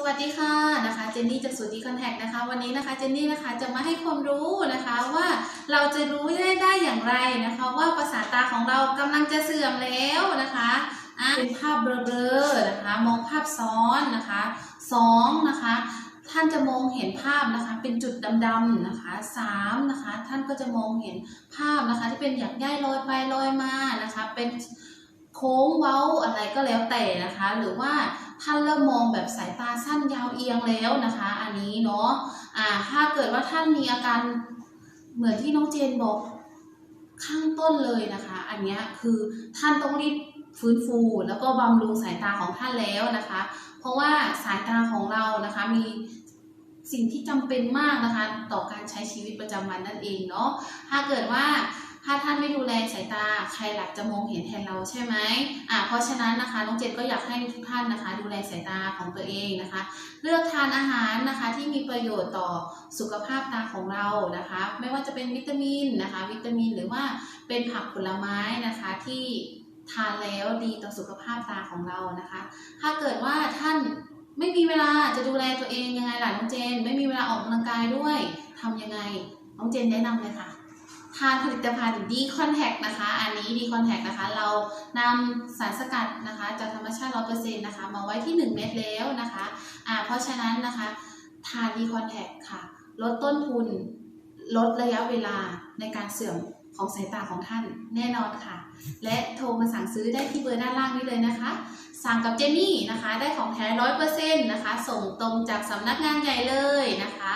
สวัสดีค่ะนะคะเจนนี่จากสูตรดีคอนแทคนะคะ วันนี้นะคะเจนนี่นะคะจะมาให้ความรู้นะคะว่าเราจะรู้ได้ได้อย่างไรนะคะ ว่าประสาทตาของเรากำลังจะเสื่อมแล้วนะคะอะเป็นภาพเบลอๆนะคะ มองภาพซ้อนนะคะสองนะคะท่านจะมองเห็นภาพนะคะ เป็นจุดดำๆนะคะสามนะคะ ท่านก็จะมองเห็นภาพนะคะ ที่เป็นหยักย่ายลอยไปลอยมานะคะ เป็น โค้งเว้าอะไรก็แล้วแต่นะคะ หรือว่าท่านเริ่มมองแบบสายตาสั้นยาวเอียงแล้วนะคะ อันนี้เนาะอ่าถ้าเกิดว่าท่านมีอาการเหมือนที่น้องเจนบอกข้างต้นเลยนะคะ อันนี้คือท่านต้องรีบฟื้นฟูแล้วก็บำรุงสายตาของท่านแล้วนะคะ เพราะว่าสายตาของเรานะคะมีสิ่งที่จำเป็นมากนะคะ ต่อการใช้ชีวิตประจำวันนั่นเองเนาะถ้าเกิดว่า ถ้าท่านไม่ดูแลสายตาใครหลักจะมองเห็นแทนเราใช่ไหมอ่าเพราะฉะนั้นนะคะน้องเจนก็อยากให้ทุกท่านนะคะ ดูแลสายตาของตัวเองนะคะ เลือกทานอาหารนะคะที่มีประโยชน์ต่อสุขภาพตาของเรานะคะ ไม่ว่าจะเป็นวิตามินนะคะ วิตามินหรือว่าเป็นผักผลไม้นะคะที่ทานแล้วดีต่อสุขภาพตาของเรานะคะ ถ้าเกิดว่าท่านไม่มีเวลาจะดูแลตัวเองยังไงล่ะน้องเจน ไม่มีเวลาออกกำลังกายด้วยทำยังไงน้องเจนแนะนำเลยค่ะ ทานผลิตภัณฑ์ดีคอนแทคนะคะ อันนี้ดีคอนแทคนะคะ เรานำสารสกัดนะคะ จากธรรมชาติ100%นต์นะคะ มาไว้ที่ 1 เม็ดแล้วนะคะอ่าเพราะฉะนั้นนะคะ ทานดีคอนแทคค่ะ ลดต้นทุน ลดระยะเวลาในการเสื่อมของสายตาของท่านแน่นอนค่ะ และโทรมาสั่งซื้อได้ที่เบอร์ด้านล่างนี้เลยนะคะ สั่งกับเจนนี่นะคะ ได้ของแท้ร้อยเปอร์เซ็นต์นะคะ ส่งตรงจากสำนักงานใหญ่เลยนะคะ